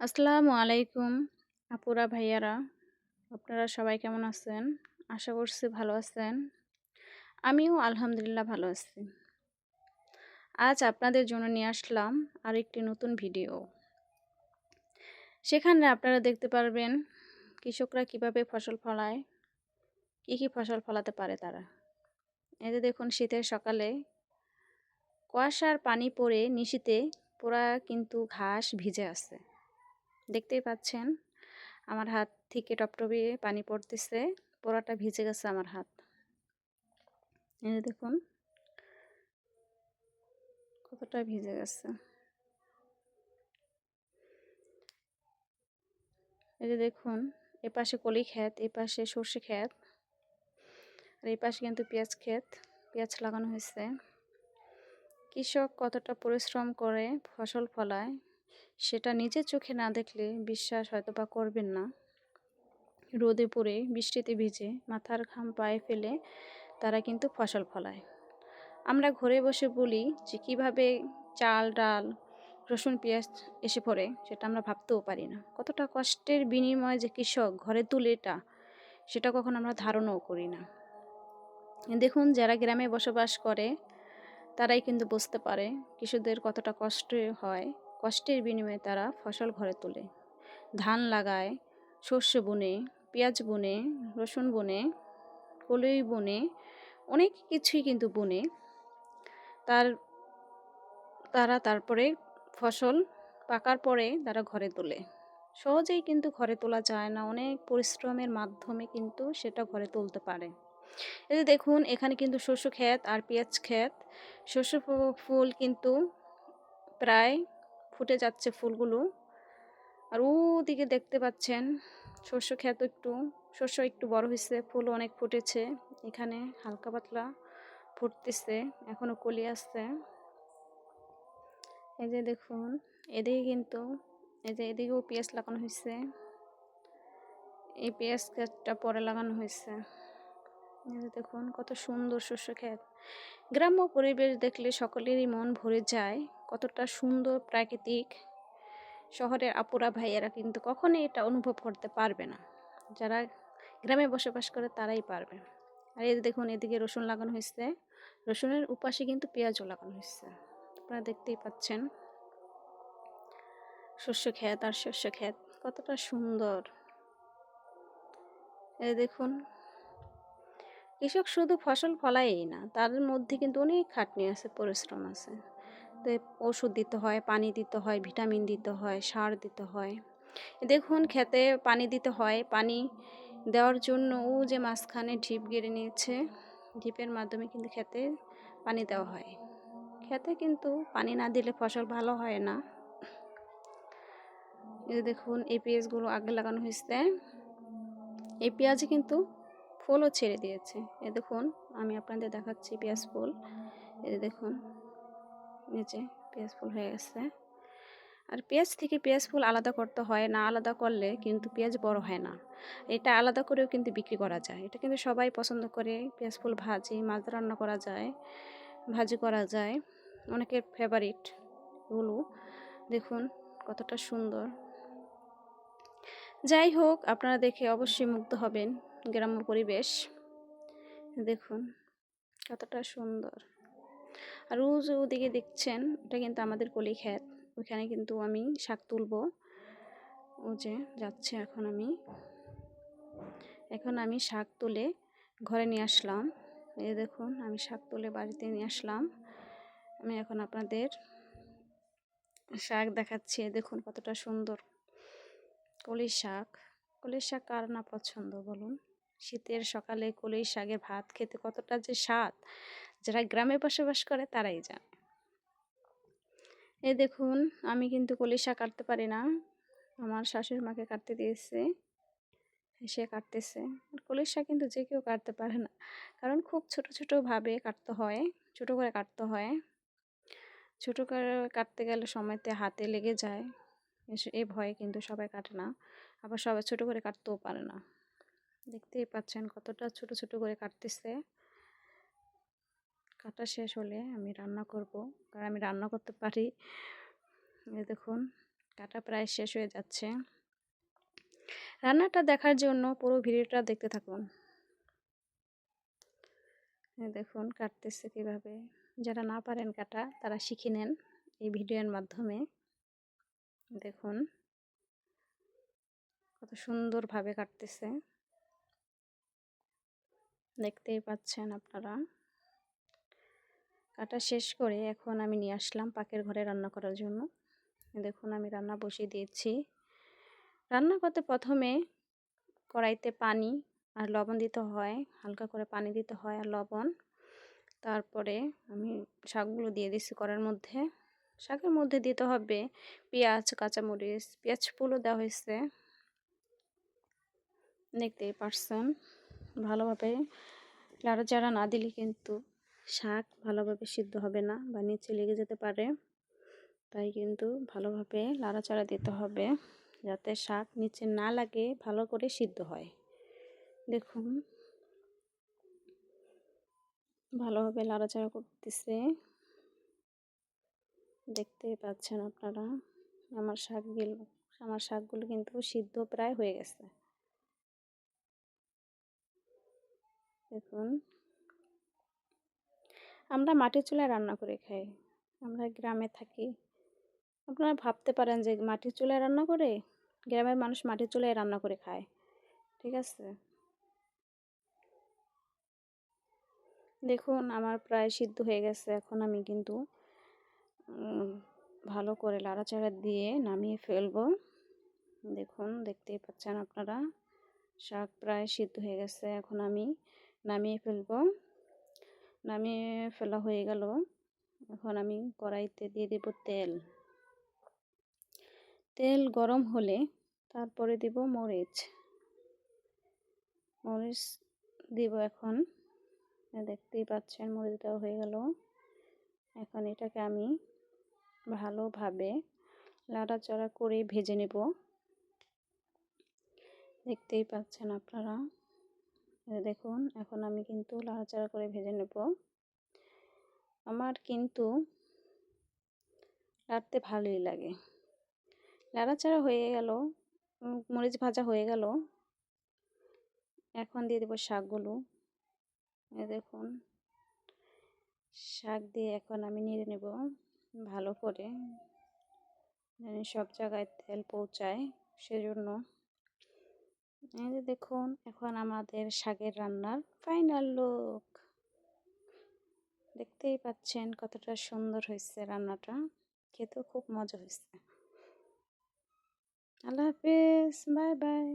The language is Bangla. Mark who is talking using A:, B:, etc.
A: আসসালামু আলাইকুম, আপুরা, ভাইয়ারা। আপনারা সবাই কেমন আছেন? আশা করছি ভালো আছেন। আমিও আলহামদুলিল্লাহ ভালো আছি। আজ আপনাদের জন্য নিয়ে আসলাম আর একটি নতুন ভিডিও। সেখানে আপনারা দেখতে পারবেন কৃষকরা কীভাবে ফসল ফলায়, কী কী ফসল ফলাতে পারে তারা। যে দেখুন, শীতের সকালে কুয়াশার পানি পড়ে নিশিতে পুরা কিন্তু ঘাস ভিজে আছে। দেখতেই পাচ্ছেন, আমার হাত থেকে টপটপিয়ে পানি পড়তেছে, পোড়াটা ভিজে গেছে আমার হাত। এই দেখুন, কতটা ভিজে গেছে। এই যে দেখুন এ পাশে কলি ক্ষেত এ পাশে সর্ষে ক্ষেত, আর এই পাশে কিন্তু পেঁয়াজ ক্ষেত, পেঁয়াজ লাগানো হয়েছে। কৃষক কতটা পরিশ্রম করে ফসল ফলায় সেটা নিজের চোখে না দেখলে বিশ্বাস হয়তো বা করবেন না। রোদে পড়ে বৃষ্টিতে ভিজে মাথার ঘাম পায়ে ফেলে তারা কিন্তু ফসল ফলায়। আমরা ঘরে বসে বলি যে, কীভাবে চাল, ডাল, রসুন, পেঁয়াজ এসে পড়ে? সেটা আমরা ভাবতেও পারি না। কতটা কষ্টের বিনিময়ে যে কৃষক ঘরে তুলে এটা, সেটা কখন আমরা ধারণাও করি না। দেখুন, যারা গ্রামে বসবাস করে, তারাই কিন্তু বুঝতে পারে কৃষকদের কতটা কষ্ট হয়। কষ্টের বিনিময়ে তারা ফসল ঘরে তোলে। ধান লাগায় শস্য বুনে, পেঁয়াজ বুনে, রসুন বুনে, কলই বুনে, অনেক কিছুই কিন্তু বুনে। তার, তারা তারপরে ফসল পাকার পরে তারা ঘরে তোলে। সহজেই কিন্তু ঘরে তোলা যায় না, অনেক পরিশ্রমের মাধ্যমে কিন্তু সেটা ঘরে তুলতে পারে। এই দেখুন, এখানে কিন্তু শস্য ক্ষেত আর পেঁয়াজ ক্ষেত। শস্য ফুল কিন্তু প্রায় ফুটে যাচ্ছে ফুলগুলো। আর ওদিকে দেখতে পাচ্ছেন, শস্য ক্ষেত একটু, শস্য একটু বড় হয়েছে, ফুল অনেক ফুটেছে। এখানে হালকা পাতলা ফুটতেছে, এখনও কলি আসছে এই যে দেখুন, এদিকে কিন্তু, এই যে এদিকেও পেঁয়াজ লাগানো হয়েছে। এই পেঁয়াজ ক্ষেতটা পরে লাগানো হয়েছে। দেখুন, কত সুন্দর শস্য ক্ষেত। গ্রাম্য পরিবেশ দেখলে সকলেরই মন ভরে যায়। কতটা সুন্দর প্রাকৃতিক শহরের আপুরা, ভাইয়েরা কিন্তু কখনোই এটা অনুভব করতে পারবে না। যারা গ্রামে বসবাস করে তারাই পারবে। আর এই দেখুন, এদিকে রসুন লাগানো হয়েছে রসুনের উপাসে কিন্তু পেঁয়াজও লাগানো হয়েছে আপনারা দেখতেই পাচ্ছেন। শস্য ক্ষেত আর শস্য ক্ষেত কতটা সুন্দর। এই দেখুন, কৃষক শুধু ফসল ফলায়ই না, তার মধ্যে কিন্তু অনেক খাটনি আছে, পরিশ্রম আছে। তো ওষুধ দিতে হয়, পানি দিতে হয়, ভিটামিন দিতে হয়, সার দিতে হয়। দেখুন খেতে পানি দিতে হয়, পানি দেওয়ার জন্য ও যে মাঝখানে ঢিপ গেড়ে নিয়েছে, ঢিপের মাধ্যমে কিন্তু খেতে পানি দেওয়া হয়। খেতে কিন্তু পানি না দিলে ফসল ভালো হয় না। দেখুন, এই পেঁয়াজগুলো আগে লাগানো হয়েছে। এই পেঁয়াজে কিন্তু ফুলও ছেড়ে দিয়েছে। এ দেখুন, আমি আপনাদের দেখাচ্ছি পেঁয়াজ ফুল। এই দেখুন। নিচে পেঁয়াজ ফুল হয়ে গেছে। আর পেঁয়াজ থেকে পেঁয়াজ ফুল আলাদা করতে হয় না, আলাদা করলে কিন্তু পেঁয়াজ বড় হয় না। এটা আলাদা করেও কিন্তু বিক্রি করা যায়। এটা কিন্তু সবাই পছন্দ করে, পেঁয়াজ ফুল ভাজি, মাছ রান্না করা যায়, ভাজি করা যায়। অনেকের ফেভারিট এগুলো দেখুন কতটা সুন্দর। যাই হোক, আপনারা দেখে অবশ্যই মুগ্ধ হবেন গ্রাম্য পরিবেশ। দেখুন কতটা সুন্দর। আর ও যে ওদিকে দেখছেন ওটা কিন্তু আমাদের কলি খ্যাত ওইখানে কিন্তু আমি শাক তুলব। ও যে যাচ্ছে এখন আমি। এখন আমি শাক তুলে ঘরে নিয়ে আসলাম। এই দেখুন, আমি শাক তুলে বাড়িতে নিয়ে আসলাম। আমি এখন আপনাদের শাক দেখাচ্ছি। দেখুন কতটা সুন্দর। কলির শাক। কলির শাক কার না পছন্দ বলুন? শীতের সকালে কলির শাকের ভাত খেতে কতটা যে স্বাদ। যারা গ্রামে বসবাস করে তারাই জানে এ দেখুন, আমি কিন্তু কলিশা কাটতে পারি না। আমার শাশুড়ি মাকে কাটতে দিয়েছে, সে কাটতেছে। আর কলির শাক কিন্তু যে কেউ কাটতে পারে না। কারণ খুব ছোট ছোটোভাবে কাটতে হয়, ছোট করে কাটতে হয়। ছোটো করে কাটতে গেলে সময়তে হাতে লেগে যায়। এ ভয়ে কিন্তু সবাই কাটে না। আবার সবাই ছোট করে কাটতেও পারে না। দেখতেই পাচ্ছেন কতটা ছোট ছোট করে কাটতেছে। কাটা শেষ হলে আমি রান্না করব। কারণ আমি রান্না করতে পারি। দেখুন, কাটা প্রায় শেষ হয়ে যাচ্ছে। রান্নাটা দেখার জন্য পুরো ভিডিওটা দেখতে থাকুন। দেখুন, কাটতেছে কীভাবে। যারা না পারেন কাটা, তারা শিখে নেন এই ভিডিওর মাধ্যমে। দেখুন, কত সুন্দরভাবে কাটতেছে। দেখতেই পাচ্ছেন আপনারা। কাটা শেষ করে এখন আমি নিয়ে আসলাম পাকের ঘরে রান্না করার জন্য। দেখুন, আমি রান্না বসিয়ে দিয়েছি। রান্না করতে প্রথমে কড়াইতে পানি আর লবণ দিতে হয়, হালকা করে পানি দিতে হয় আর লবণ। তারপরে আমি শাকগুলো দিয়ে দিচ্ছি কড়ার মধ্যে। শাকের মধ্যে দিতে হবে পেঁয়াজ, কাঁচামরিচ, পেঁয়াজ ফুলও দেওয়া হয়েছে। দেখতেই পারছেন, ভালোভাবে লাড়াচাড়া না দিলে কিন্তু শাক ভালোভাবে সিদ্ধ হবে না বা নিচে লেগে যেতে পারে। তাই কিন্তু ভালোভাবে লাড়াচাড়া দিতে হবে যাতে শাক নিচে না লাগে, ভালো করে সিদ্ধ হয়। দেখুন। ভালোভাবে লাড়াচাড়া করতেছে। দেখতেই পাচ্ছেন আপনারা, আমার শাকগুলো আমার শাকগুলো কিন্তু সিদ্ধ প্রায় হয়ে গেছে। দেখুন। আমরা মাটির চুলায় রান্না করে খাই। আমরা গ্রামে থাকি। আপনারা ভাবতে পারেন যে মাটির চুলায় রান্না করে গ্রামের মানুষ মাটির চুলায় রান্না করে খায়। ঠিক আছে? দেখুন, আমার প্রায় সিদ্ধ হয়ে গেছে। এখন আমি কিন্তু ভালো করে লাড়াচাড়া দিয়ে নামিয়ে ফেলব। দেখুন, দেখতেই পাচ্ছেন আপনারা, শাক প্রায় সিদ্ধ হয়ে গেছে। এখন আমি নামিয়ে ফেলব। নামিয়ে ফেলা হয়ে গেল। এখন আমি কড়াইতে দিয়ে দেব তেল। তেল গরম হলে তারপরে দিব মরিচ। মরিচ দিব এখন। দেখতেই পাচ্ছেন মরিচ দেওয়া হয়ে গেল। এখন এটাকে আমি ভালোভাবে লাড়াচাড়া করে ভেজে নেব। দেখতেই পাচ্ছেন আপনারা। দেখুন, এখন আমি কিন্তু লাড়াচাড়া করে ভেজে নেব। আমার কিন্তু লাড়তে ভালোই লাগে। লাড়াচাড়া হয়ে গেল মরিচ ভাজা হয়ে গেল। এখন দিয়ে দেবো শাকগুলো। দেখুন, শাক দিয়ে এখন আমি নেড়ে নেব ভালো করে। সব জায়গায় তেল পৌঁছায়, সেজন্য এই যে দেখুন, এখন আমাদের শাকের রান্নার ফাইনাল লুক দেখতেই পাচ্ছেন কতটা সুন্দর হয়েছে রান্নাটা। খেতেও খুব মজা হয়েছে। আল্লাহ হাফিজ বাই বাই